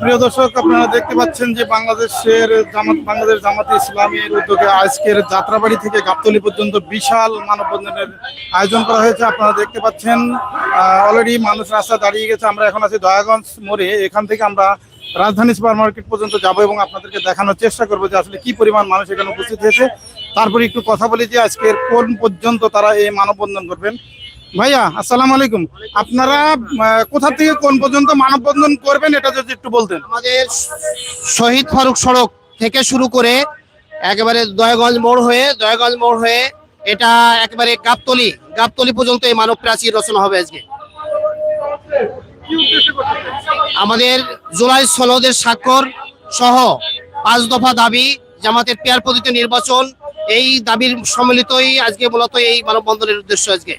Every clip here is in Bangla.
প্রিয় দর্শক, আপনারা দেখতে পাচ্ছেন যে বাংলাদেশের জামাত বাংলাদেশ জামাতে ইসলামের উদ্যোগে আজকের যাত্রাবাড়ি থেকে গাবতলি পর্যন্ত বিশাল মানববন্ধনের আয়োজন করা হয়েছে। আপনারা দেখতে পাচ্ছেন অলরেডি মানুষ রাস্তা দাঁড়িয়ে গেছে। আমরা এখন আছি দয়াগঞ্জ মোড়ে। এখান থেকে আমরা রাজধানী সুপার মার্কেট পর্যন্ত যাব এবং আপনাদেরকে দেখানোর চেষ্টা করব যে আসলে কি পরিমাণ মানুষ এখানে উপস্থিত হয়েছে। তারপরে একটু কথা বলি যে আজকের কোন পর্যন্ত তারা এই মানববন্ধন করবেন। ভাইয়া, আসসালামু আলাইকুম। আপনারা কোথা থেকে কোন পর্যন্ত মানববন্ধন করবেন এটা যদি একটু বলতেন। আমাদের শহীদ ফারুক সড়ক থেকে শুরু করে একেবারে দয়াগঞ্জ মোড় হয়ে, দয়াগঞ্জ মোড় হয়ে এটা একেবারে গাবতলি গাবতলি পর্যন্ত এই মানব প্রাচীর রচনা হবে আজকে। আমাদের জুলাই সনদের স্বাক্ষর সহ পাঁচ দফা দাবি, জামাতের পেয়ার পদ্ধতি নির্বাচন, এই দাবির সম্মিলিতই আজকে মূলত এই মানববন্ধনের উদ্দেশ্য আজকে।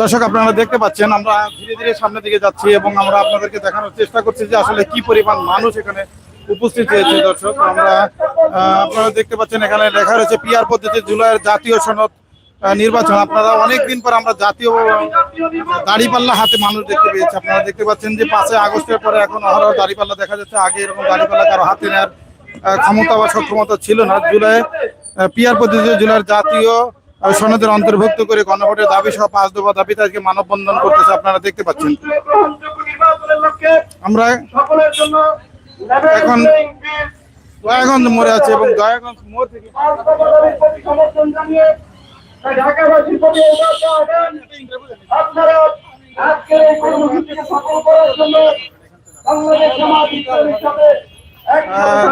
দর্শক, আপনারা দেখতে পাচ্ছেন, আমরা ধীরে ধীরে সামনের দিকে যাচ্ছি এবং আমরা আপনাদেরকে দেখানোর চেষ্টা করছি যে আসলে কি পরিমাণ মানুষ এখানে উপস্থিত হয়েছে, দর্শক। আমরা আপনারা দেখতে পাচ্ছেন, এখানে লেখা রয়েছে পিয়ার পদ্ধতি জুলাইয়ের জাতীয় সনদ নির্বাচন। আপনারা অনেকদিন পর আমরা জাতীয় দাড়িপাল্লা হাতে মানুষ দেখতে পেয়েছি। আপনারা দেখতে পাচ্ছেন যে পাঁচই আগস্টের পরে এখন অহরহ দাড়িপাল্লা দেখা যাচ্ছে। আগে এরকম দাড়িপাল্লা কারও হাতে নেওয়ার ক্ষমতা বা সক্ষমতা ছিল না। জুলাই পিয়ার পদ্ধতিতে জেলার জাতীয় সনদের অন্তর্ভুক্ত করে গণভোটের দাবি সহ পাঁচ দফা দাবিতে আজকে মানববন্ধন করতেছে, আপনারা দেখতে পাচ্ছেন। আমরা এখন দয়াগঞ্জ মোড়ে আছে এবং দয়াগঞ্জ মোড় থেকে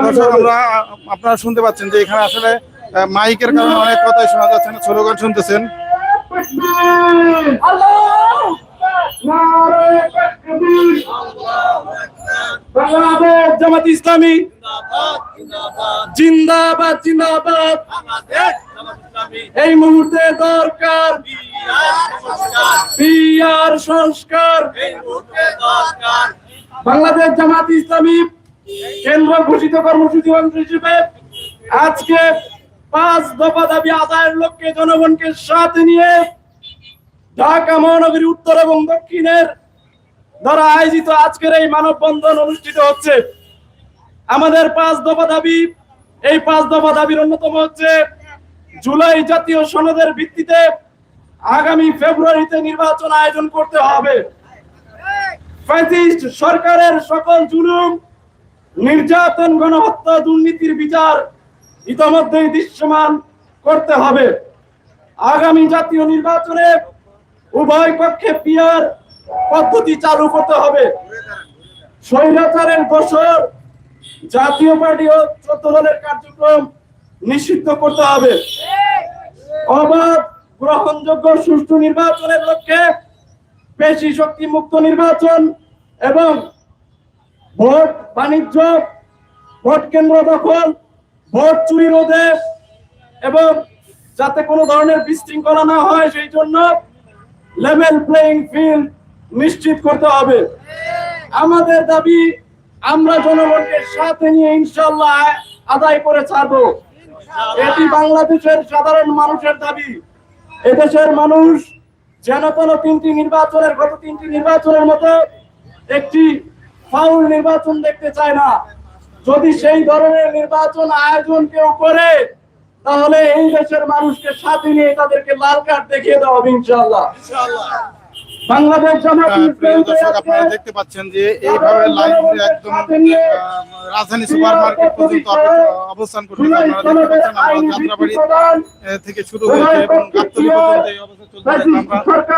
দর্শক, আমরা আপনারা শুনতে পাচ্ছেন যে এখানে আসলে মাইকের কারণে অনেক কথাই শোনা যাচ্ছে না স্লোগান শুনতেছেন। বাংলাদেশ জামাত ইসলামী। জিন্দাবাদ এই মুহূর্তে দরকার পিয়ার সংস্কার। বাংলাদেশ জামাত ইসলামী কেন্দ্র ঘোষিত কর্মসূচি হিসেবে আজকে পাঁচ দফা দাবি আদায়ের লক্ষ্যে জনগণকে সাথে নিয়ে ঢাকা মহানগরী উত্তর এবং দক্ষিণের দ্বারা আয়োজিত আজকের এই মানববন্ধন অনুষ্ঠিত হচ্ছে। আমাদের পাঁচ দফা দাবি, এই পাঁচ দফা দাবির অন্যতম হচ্ছে জুলাই জাতীয় সনদের ভিত্তিতে আগামী ফেব্রুয়ারিতে নির্বাচন আয়োজন করতে হবে। সরকারের সকল জুলুম, নির্যাতন, গণহত্যা, দুর্নীতির বিচার ইতোমধ্যেই দৃশ্যমান করতে হবে। আগামী জাতীয় নির্বাচনে উভয় পক্ষে পিয়ার পদ্ধতি চালু করতে হবে। স্বৈরাচারের বছর জাতীয় পার্টি ও চোদ্দ দলের কার্যক্রম নিষিদ্ধ করতে হবে। অবাধ গ্রহণযোগ্য সুষ্ঠু নির্বাচনের লক্ষ্যে পেশি শক্তি মুক্ত নির্বাচন এবং ভোট বাণিজ্য, ভোট কেন্দ্র দখল ভোট চুরি রোধে এবং যাতে কোনো ধরনের বিশৃঙ্খলা না হয়, সেই জন্য লেভেল প্লেইং ফিল্ড নিশ্চিত করতে হবে। আমাদের দাবি, আমরা জনগণকে সাথে নিয়ে ইনশাল্লাহ আদায় করে ছাড়বো। এটি বাংলাদেশের সাধারণ মানুষের দাবি। এদেশের মানুষ যেন কোনো তিনটি নির্বাচনের, গত তিনটি নির্বাচনের মতো একটি ফাউল নির্বাচন দেখতে চায় না। যদি সেই ধরনের নির্বাচন আয়োজন কেউ করে, তাহলে এই দেশের মানুষকে সাথে নিয়ে তাদেরকে লাল কার্ড দেখিয়ে দেওয়া হবে ইনশাল্লাহ বাংলাদেশ জামাত আপনারা দেখতে পাচ্ছেন যে এইভাবে লাইন ধরে একদম রাজধানী সুপার মার্কেট পর্যন্ত অবস্থান করতেছে আপনারা দেখতে পাচ্ছেন আমরা যাত্রাবাড়ি থেকে শুরু হয়েছে এবং গাবতলী পর্যন্ত এই অবস্থা চলছে।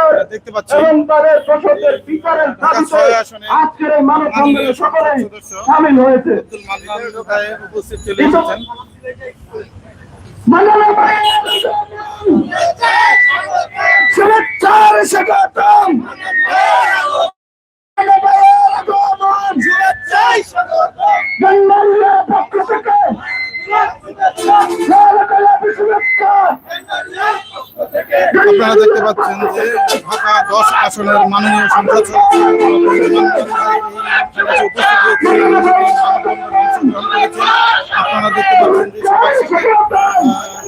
আমরা দেখতে পাচ্ছি। এবং তাদের দোষকদের বিচারের দাবিতে আজকের এই মানববন্ধনে সকলে সামিল হয়েছে। আব্দুল মান্নান কোথায় উপস্থিত চলে এসেছেন। শুভেচ্ছার স্বাগতম। আপনারা দেখতে পাচ্ছেন যে ঢাকা দশ আসনের মাননীয় সংসদ আপনারা দেখতে পাচ্ছেন যে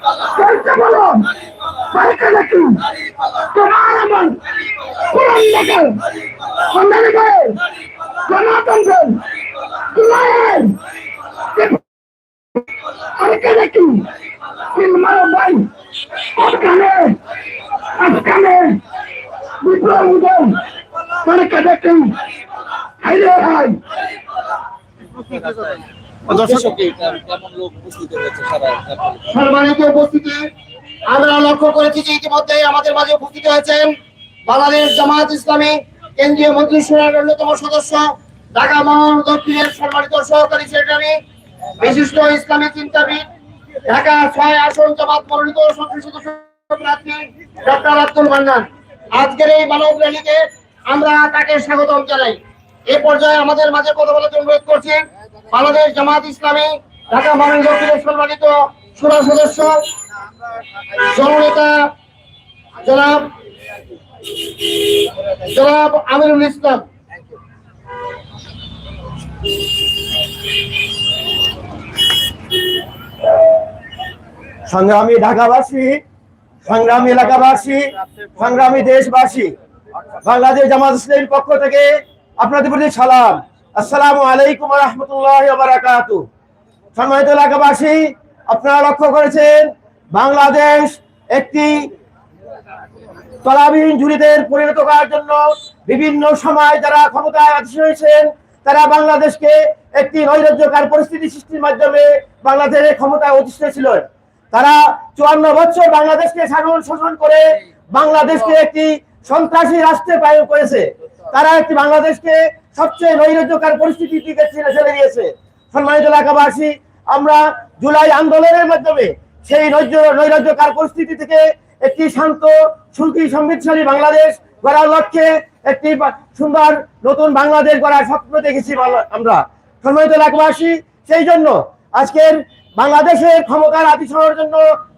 নাকি তোমার আমার পুরান ঢাকা সন্ধানে গায়ে গণতন্ত্র Glenn! Mereka lagi Bin Malabai Afgane Afgane Bibrang Udang Mereka lagi Hai hai দর্শক সম্মানিত উপস্থিতি আমরা লক্ষ্য করেছি যে ইতিমধ্যে আমাদের মাঝে উপস্থিত হয়েছেন বাংলাদেশ জামায়াত ইসলামী কেন্দ্রীয় মন্ত্রিসভার অন্যতম সদস্য, ঢাকা মহানগর সম্মানিত সহকারী সেক্রেটারি, বিশিষ্ট ইসলামী চিন্তাবিদ, ঢাকা ছয় আসন জামাত মনোনীত সদস্য ডক্টর আব্দুল মান্নান। আজকের এই মানব র্যালিতে আমরা তাকে স্বাগতম জানাই। এ পর্যায়ে আমাদের মাঝে কথা বলার অনুরোধ করছি, বাংলাদেশ জামাত ইসলামী, ঢাকা মহানগর সম্মানিত সুরা সদস্য জননেতা, জনাব জনাব আমিরুল ইসলাম। সংগ্রামী ঢাকাবাসী, সংগ্রামী এলাকাবাসী, সংগ্রামী দেশবাসী, বাংলাদেশ জামাত ইসলামের পক্ষ থেকে আপনাদের প্রতি সালাম। আসসালামু আলাইকুম রহমতুল্লাহ বারাকাতু সম্মানিত এলাকাবাসী, আপনারা লক্ষ্য করেছেন বাংলাদেশ একটি তলাবিহীন ঝুড়িদের পরিণত করার জন্য বিভিন্ন সময় যারা ক্ষমতায় আদেশ হয়েছেন, তারা বাংলাদেশকে একটি নৈরাজ্যকার পরিস্থিতি সৃষ্টির মাধ্যমে বাংলাদেশের ক্ষমতায় অধিষ্ঠিত ছিলেন তারা চুয়ান্ন বছর বাংলাদেশকে শাসন, শোষণ করে বাংলাদেশকে একটি সন্ত্রাসী রাষ্ট্রে পালন করেছে। তারা একটি বাংলাদেশকে সবচেয়ে নৈরাজ্যকার পরিস্থিতি থেকে ছেড়ে দিয়েছে। সম্মানিত এলাকাবাসী, আমরা জুলাই আন্দোলনের মাধ্যমে সেই নৈর্য নৈরাজ্যকার পরিস্থিতি থেকে একটি শান্ত, সুখী, সমৃদ্ধশালী বাংলাদেশ গড়ার লক্ষ্যে একটি সুন্দর নতুন বাংলাদেশ গড়ার স্বপ্ন দেখেছি আমরা। সম্মানিত এলাকাবাসী, সেই জন্য আজকের বাংলাদেশের ক্ষমতার আতিশয়ের জন্য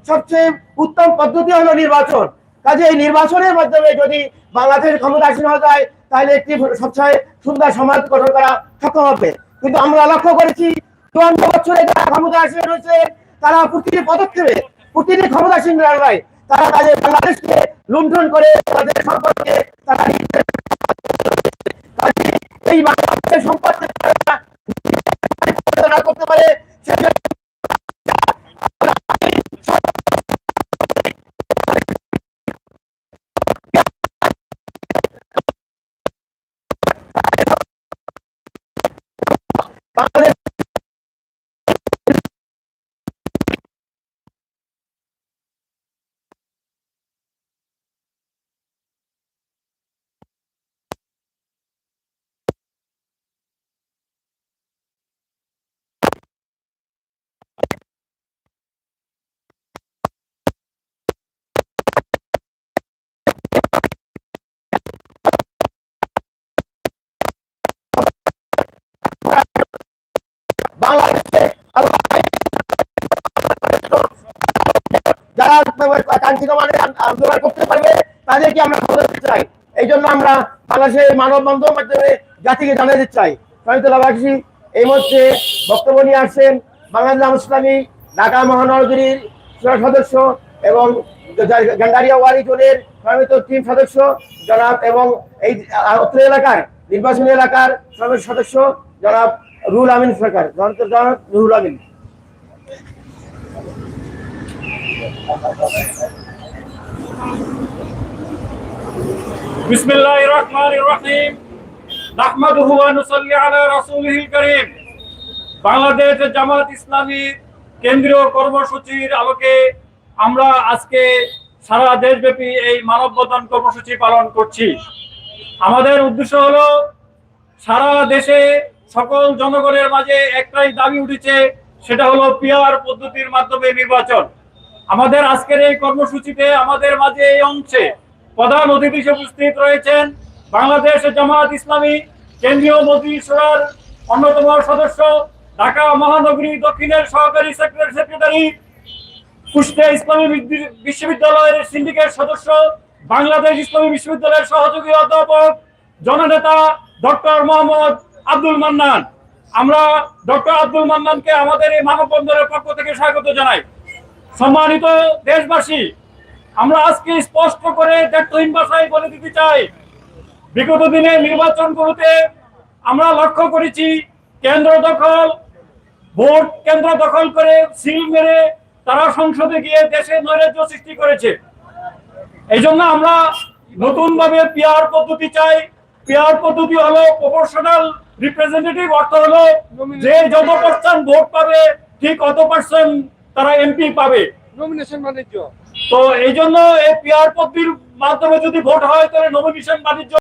সবচেয়ে উত্তম পদ্ধতি হলো নির্বাচন। কাজে এই নির্বাচনের মাধ্যমে যদি বাংলাদেশের ক্ষমতা আসীন হওয়া যায়, তাহলে একটি সবচেয়ে সুন্দর সমাজ গঠন করা সক্ষম হবে। কিন্তু আমরা লক্ষ্য করেছি, চুয়ান্ন বছরে যারা ক্ষমতা আসীন হয়েছে তারা প্রতিটি পদক্ষেপে প্রতিটি ক্ষমতাসীন নয় তারা তাদের বাংলাদেশকে লুণ্ঠন করে, তাদের সম্পর্কে তারা এই বাংলাদেশের সম্পর্কে করতে পারে বাংলাদেশে কাঙ্ক্ষিত মানে করতে পারবে, তাদেরকে আমরা চাই। এই জন্য আমরা বাংলাদেশের মানববন্ধন মাধ্যমে জাতিকে জানাতে চাই। সহিতলাবাসী এই মধ্যে বক্তব্য নিয়ে আসছেন বাংলাদেশ ইসলামী ঢাকা মহানগরীর সদস্য এবং গান্ডারিয়া ওয়ারি জোনের সমিত টিম সদস্য, জনাব এবং এই অত্র এলাকার নির্বাচনী এলাকার সদস্য জনাব রুহুল আমিন সরকার। জনাব রুহুল আমিন। بسم الله الرحمن الرحيم نحمده ونصلي على رسوله الكريم বাংলাদেশ জামাত ইসলামী কেন্দ্রীয় কর্মসূচির আলোকে আমরা আজকে সারা দেশব্যাপী এই মানববন্ধন কর্মসূচি পালন করছি আমাদের উদ্দেশ্য হলো সারা দেশে সকল জনগণের মাঝে একটাই দাবি উঠেছে সেটা হলো পিআর পদ্ধতির মাধ্যমে নির্বাচন আমাদের আজকের এই কর্মসূচিতে আমাদের মাঝে এই অংশে প্রধান অতিথি উপস্থিত রয়েছেন বাংলাদেশ জামাত ইসলামী কেন্দ্রীয় মন্ত্রিসভার অন্যতম সদস্য ঢাকা মহানগরী দক্ষিণের সহকারী সেক্রেটারি সেক্রেটারি, কুষ্টিয়া ইসলামী বিশ্ববিদ্যালয়ের সিন্ডিকেট সদস্য, বাংলাদেশ ইসলামী বিশ্ববিদ্যালয়ের সহযোগী অধ্যাপক, জননেতা ডক্টর মোহাম্মদ আব্দুল মান্নান। আমরা ডক্টর আব্দুল মান্নানকে আমাদের এই মানববন্ধনের পক্ষ থেকে স্বাগত জানাই। সম্মানিত দেশবাসী, আমরা আজকে স্পষ্ট করে দেখতহীন ভাষায় বলে দিতে চাই। বিগত দিনে নির্বাচনগুলোতে আমরা লক্ষ্য করেছি, কেন্দ্র দখল, ভোট কেন্দ্র দখল করে সিল মেরে তারা সংসদে গিয়ে দেশে নৈরাজ্য সৃষ্টি করেছে। এই জন্য আমরা নতুন ভাবে পিয়ার পদ্ধতি চাই। পিয়ার পদ্ধতি হলো প্রপোর্শনাল রিপ্রেজেন্টেটিভ অর্থ হলো যে যত পার্সেন্ট ভোট পাবে, ঠিক অত পার্সেন্ট তারা এমপি পাবে। নমিনেশন বাণিজ্য। তো এই জন্য এই পিয়ার পদ্ধতির মাধ্যমে যদি ভোট হয় তাহলে নমিনেশন বাণিজ্য